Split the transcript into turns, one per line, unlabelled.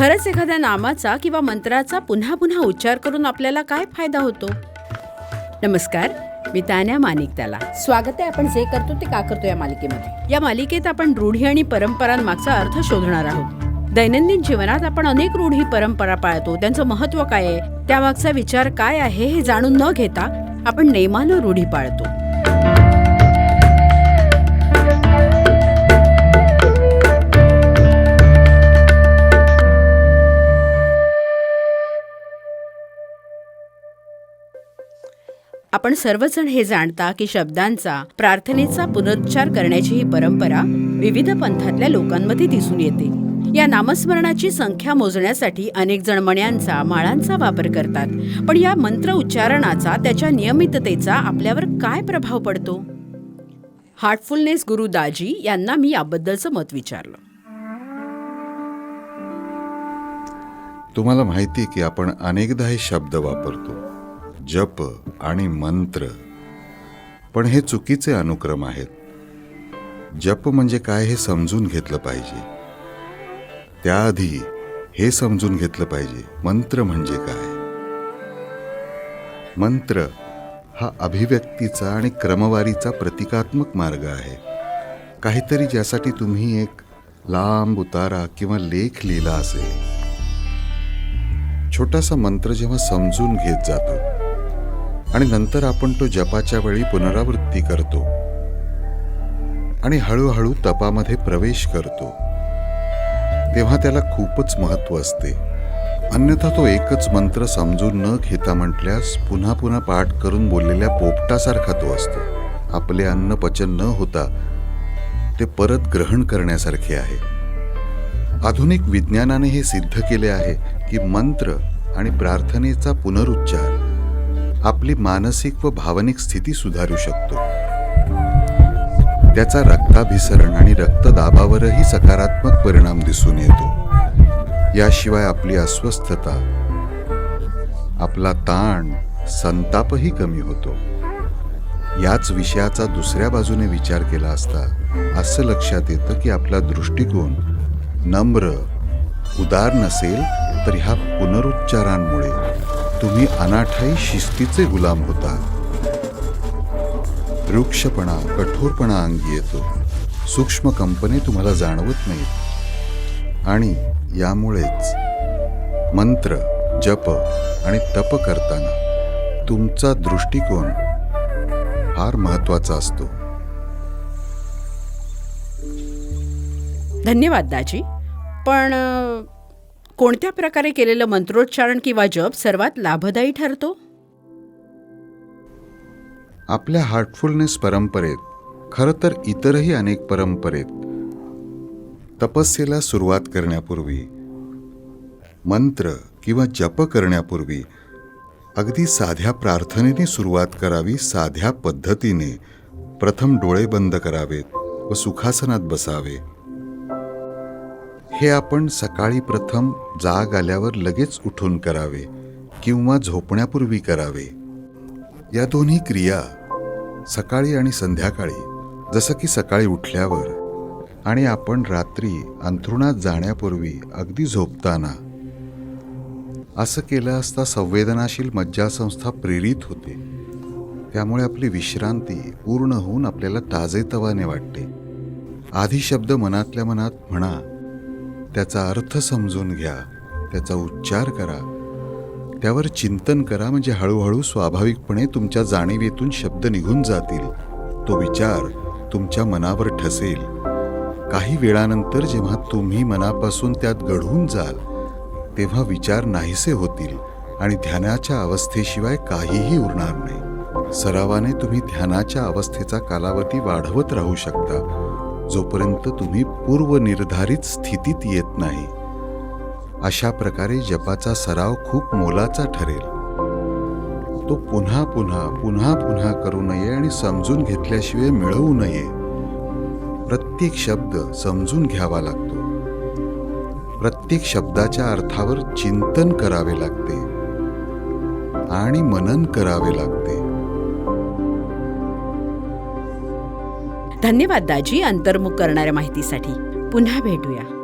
खरंच एखाद्या नामाचा किंवा मंत्राचा पुन्हा पुन्हा उच्चार करून आपल्याला काय फायदा होतो? नमस्कार मी तान्या मानिक त्याला. स्वागत आहे आपण जे करतो ते का करतो या मालिकेमध्ये? या मालिकेत आपण रूढी आणि परंपरांमागचा अर्थ शोधणार आहोत. दैनंदिन जीवनात आपण अनेक रूढी परंपरा पाळतो. त्यांचं महत्त्व काय आहे? त्यामागचा विचार काय आहे हे जाणून न घेता आपण नेमानं रूढी पाळतो. आपण सर्वजण हे जाणता की शब्दांचा प्रार्थनेचा पुनरुच्चार करण्याची ही परंपरा विविध पंथातल्या लोकांमध्ये दिसून येते. या नामस्मरणाची संख्या मोजण्यासाठी अनेक जण मण्यांचा माळांचा वापर करतात. पण या मंत्र उच्चारणाचा त्याच्या नियमिततेचा आपल्यावर काय प्रभाव पडतो? हार्टफुलनेस गुरु दाजी यांना मी याबद्दलचं मत विचारलं.
तुम्हाला माहिती आहे की आपण अनेकदा हे शब्द वापरतो. जप आणि मंत्र. पण हे चुकीचे अनुक्रम आहेत. जप म्हणजे काय हे समजून घेतलं पाहिजे. त्याआधी हे समजून घेतलं पाहिजे मंत्र म्हणजे काय? मंत्र हा अभिव्यक्तीचा आणि क्रमवारीचा प्रतिकात्मक मार्ग आहे. काहीतरी ज्यासाठी तुम्ही एक लांब उतारा किंवा लेख लिहिला असेल. छोटासा मंत्र जेव्हा समजून घेत जातो आणि नंतर आपण तो जपाच्या वेळी पुनरावृत्ती करतो. आणि हळूहळू तपामध्ये प्रवेश करतो. तेव्हा त्याला खूपच महत्त्व असते. अन्यथा तो एकच मंत्र समजून न घेता म्हटल्यास पुन्हा पुन्हा पाठ करून बोललेल्या पोपटासारखा तो असतो. आपले अन्न पचन न होता ते परत ग्रहण करण्यासारखे आहे. आधुनिक विज्ञानाने हे सिद्ध केले आहे की मंत्र आणि प्रार्थनेचा पुनरुच्चार आपली मानसिक व भावनिक स्थिती सुधारू शकतो. त्याचा रक्ताभिसरण आणि रक्तदाबावरही सकारात्मक परिणाम दिसून येतो. याशिवाय आपली अस्वस्थता आपला ताण संतापही कमी होतो. याच विषयाचा दुसऱ्या बाजूने विचार केला असता असं लक्षात येतं की आपला दृष्टिकोन नम्र उदार नसेल तर ह्या पुनरुच्चारांमुळे. तुम्ही अनाठाई शिस्तीचे गुलाम होता. वृक्षपणा कठोरपणा अंगी येतो. सूक्ष्म कंपने तुम्हाला जाणवत नाहीत. आणि यामुळेच मंत्र जप आणि तप करताना तुमचा दृष्टिकोन फार महत्त्वाचा असतो.
धन्यवाद दाजी. पण कोणत्या प्रकारे केलेलं मंत्रोच्चारण किंवा जप सर्वात लाभदायी ठरतो?
आपल्या हार्टफुलनेस परंपरेत खरं तर इतरही अनेक परंपरेत तपस्येला सुरुवात करण्यापूर्वी मंत्र किंवा जप करण्यापूर्वी अगदी साध्या प्रार्थनेने सुरुवात करावी साध्या पद्धतीने प्रथम डोळे बंद करावेत व सुखासनात बसावे. हे आपण सकाळी प्रथम जाग आल्यावर लगेच उठून करावे किंवा झोपण्यापूर्वी करावे. या दोन्ही क्रिया सकाळी आणि संध्याकाळी जसं की सकाळी उठल्यावर आणि आपण रात्री अंथरुणात जाण्यापूर्वी अगदी झोपताना. असं केलं असता संवेदनाशील मज्जासंस्था प्रेरित होते. त्यामुळे आपली विश्रांती पूर्ण होऊन आपल्याला ताजेतवाने वाटते. आधी शब्द मनातल्या मनात म्हणा त्याचा अर्थ समजून घ्या त्याचा उच्चार करा. त्यावर चिंतन करा म्हणजे हळूहळू स्वाभाविकपणे तुमच्या जाणीवेतून शब्द निघून जातील. तो विचार तुमच्या मनावर ठसेल. काही वेळानंतर जेव्हा तुम्ही मनापासून त्यात घडून जाल तेव्हा विचार नाहीसे होतील आणि ध्यानाच्या अवस्थेशिवाय काहीही उरणार नाही. सरावाने तुम्ही ध्यानाच्या अवस्थेचा कालावधी वाढवत राहू शकता. जोपर्यंत तुम्ही पूर्वनिर्धारित स्थितीत येत नाही अशा प्रकारे जपाचा सराव खूप मोलाचा ठरेल. तो पुन्हा पुन्हा पुन्हा पुन्हा करू नये आणि समजून घेतल्याशिवाय मिळवू नये. प्रत्येक शब्द समजून घ्यावा लागतो. प्रत्येक शब्दाच्या अर्थावर चिंतन करावे लागते आणि मनन करावे लागते.
धन्यवाद दाजी अंतर्मुख करणाऱ्या माहितीसाठी. पुन्हा भेटूया.